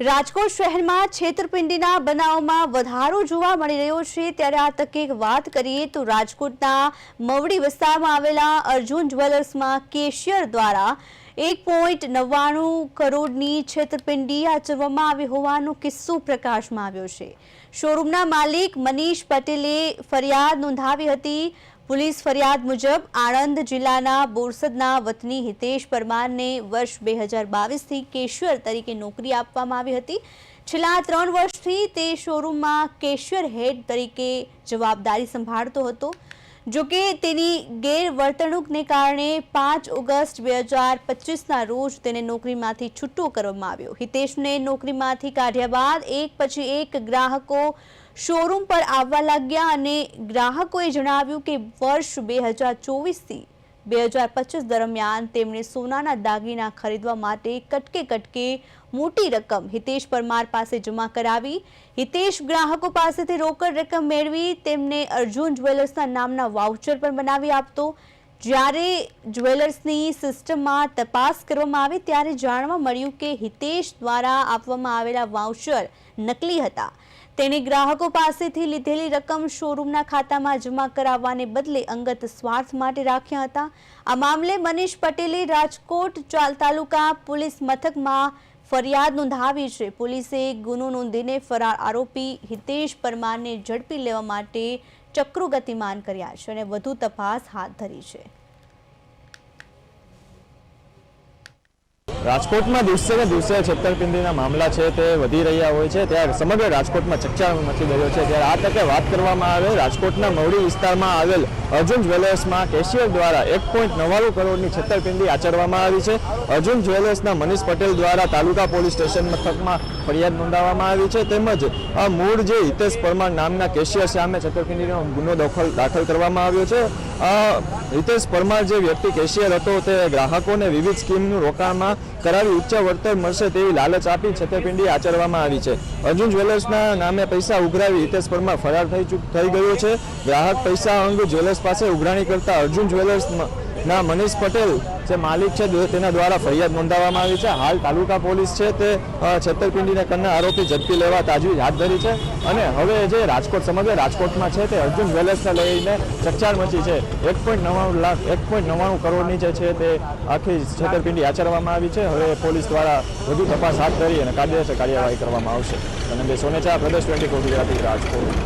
રાજકોટ શહેરમાં છેતરપિંડીના બનાવમાં વધારો જોવા મળી રહ્યો છે. ત્યારે આ તકે વાત કરીએ તો રાજકોટના મવડી વિસ્તારમાં આવેલા અર્જુન જ્વેલર્સમાં કેશિયર દ્વારા એક પોઈન્ટ નવ્વાણું કરોડની છેતરપિંડી આચરવામાં આવી હોવાનો કિસ્સો પ્રકાશમાં આવ્યો છે. શોરૂમના માલિક મનીષ પટેલે ફરિયાદ નોંધાવી હતી. પોલીસ ફરિયાદ મુજબ આણંદ જિલ્લાના બોરસદના વતની હિતેશ પરમારને વર્ષ બે હજાર બાવીસથી કેશિયર તરીકે નોકરી આપવામાં આવી હતી. છેલ્લા ત્રણ વર્ષથી તે શોરૂમમાં કેશિયર હેડ તરીકે જવાબદારી સંભાળતો હતો. જોકે તેની ગેરવર્તણૂકને કારણે પાંચ ઓગસ્ટ બે હજાર પચીસના રોજ તેને નોકરીમાંથી છૂટો કરવામાં આવ્યો. હિતેશને નોકરીમાંથી કાઢ્યા બાદ એક પછી એક ગ્રાહકો શોરૂમ પર આવવા લાગ્યા અને ગ્રાહકોએ જણાવ્યું કે વર્ષ બે હજાર ચોવીસથી બે હજાર પચીસ દરમિયાન તેમણે સોનાના દાગીના ખરીદવા માટે કટકે કટકે મોટી રકમ હિતેશ પરમાર પાસે જમા કરાવી. હિતેશ ગ્રાહકો પાસેથી રોકડ રકમ મેળવી. તેમને અર્જુન જ્વેલર્સના નામના વાઉચર પણ બનાવી આપતો. જ્યારે જ્વેલર્સની સિસ્ટમમાં તપાસ કરવામાં આવી, ત્યારે જાણવા મળ્યું કે હિતેશ દ્વારા આપવામાં આવેલા વાઉચર નકલી હતા. તેણે ગ્રાહકો પાસેથી લીધેલી રકમ શોરૂમના ખાતામાં જમા કરાવવાને બદલે અંગત સ્વાર્થ માટે રાખ્યા હતા. આ મામલે મનીષ પટેલે રાજકોટ ચાલ તાલુકા પોલીસ મથકમાં ફરિયાદ નોંધાવી છે. પોલીસે ગુનો નોંધીને ફરાર આરોપી હિતેશ પરમારને ઝડપી લેવા માટે ચક્રો ગતિમાન કર્યા છે અને વધુ તપાસ હાથ ધરી છે. રાજકોટમાં દિવસે ને દિવસે છેતરપિંડીના મામલા છે તે વધી રહ્યા હોય છે. ત્યારે સમગ્ર રાજકોટમાં ચકચાર મચી રહ્યો છે. ત્યારે આ તકે વાત કરવામાં આવે, રાજકોટના મવડી વિસ્તારમાં આવેલ અર્જુન જ્વેલર્સમાં કેશિયર દ્વારા એક પોઈન્ટ નવ્વાણું કરોડની છેતરપિંડી આચરવામાં આવી છે. અર્જુન જ્વેલર્સના મનીષ પટેલ દ્વારા તાલુકા પોલીસ સ્ટેશન મથકમાં ફરિયાદ નોંધાવવામાં આવી છે. તેમજ આ મૂળ જે હિતેશ પરમાર નામના કેશિયર સામે છેતરપિંડીનો ગુનો દાખલ દાખલ કરવામાં આવ્યો છે. હિતેશ પરમાર જે વ્યક્તિ કેશિયર હતો તે ગ્રાહકોને વિવિધ સ્કીમનું રોકાણમાં કરાવી ઉચ્ચ વળતર મળશે તેવી લાલચ આપી છેતરપિંડી આચરવામાં આવી છે. અર્જુન જ્વેલર્સના નામે પૈસા ઉઘરાવી હિતેશ ફરાર થઈ ચૂક થઈ ગયો છે. ગ્રાહક પૈસા અંગ જ્વેલર્સ પાસે ઉઘરાણી કરતા અર્જુન જ્વેલર્સ ના, મનીષ પટેલ જે માલિક છે તેના દ્વારા ફરિયાદ નોંધાવવામાં આવી છે. હાલ તાલુકા પોલીસ છે તે છેતરપિંડીને કરનાર આરોપી ઝડપી લેવા તાજવીજ હાથ ધરી છે અને હવે જે રાજકોટ સમગ્ર રાજકોટમાં છે તે અર્જુન જ્વેલર્સને લઈને ચકચાર મચી છે. એક પોઈન્ટ નવ્વાણું લાખ એક પોઈન્ટ નવ્વાણું કરોડની જે છે તે આખી છેતરપિંડી આચરવામાં આવી છે. હવે પોલીસ દ્વારા વધુ તપાસ હાથ ધરી અને કાયદેસર કાર્યવાહી કરવામાં આવશે. અને બે સોનેચા પ્રદેશ ટ્વેન્ટી ફોર ગુજરાતી રાજકોટ.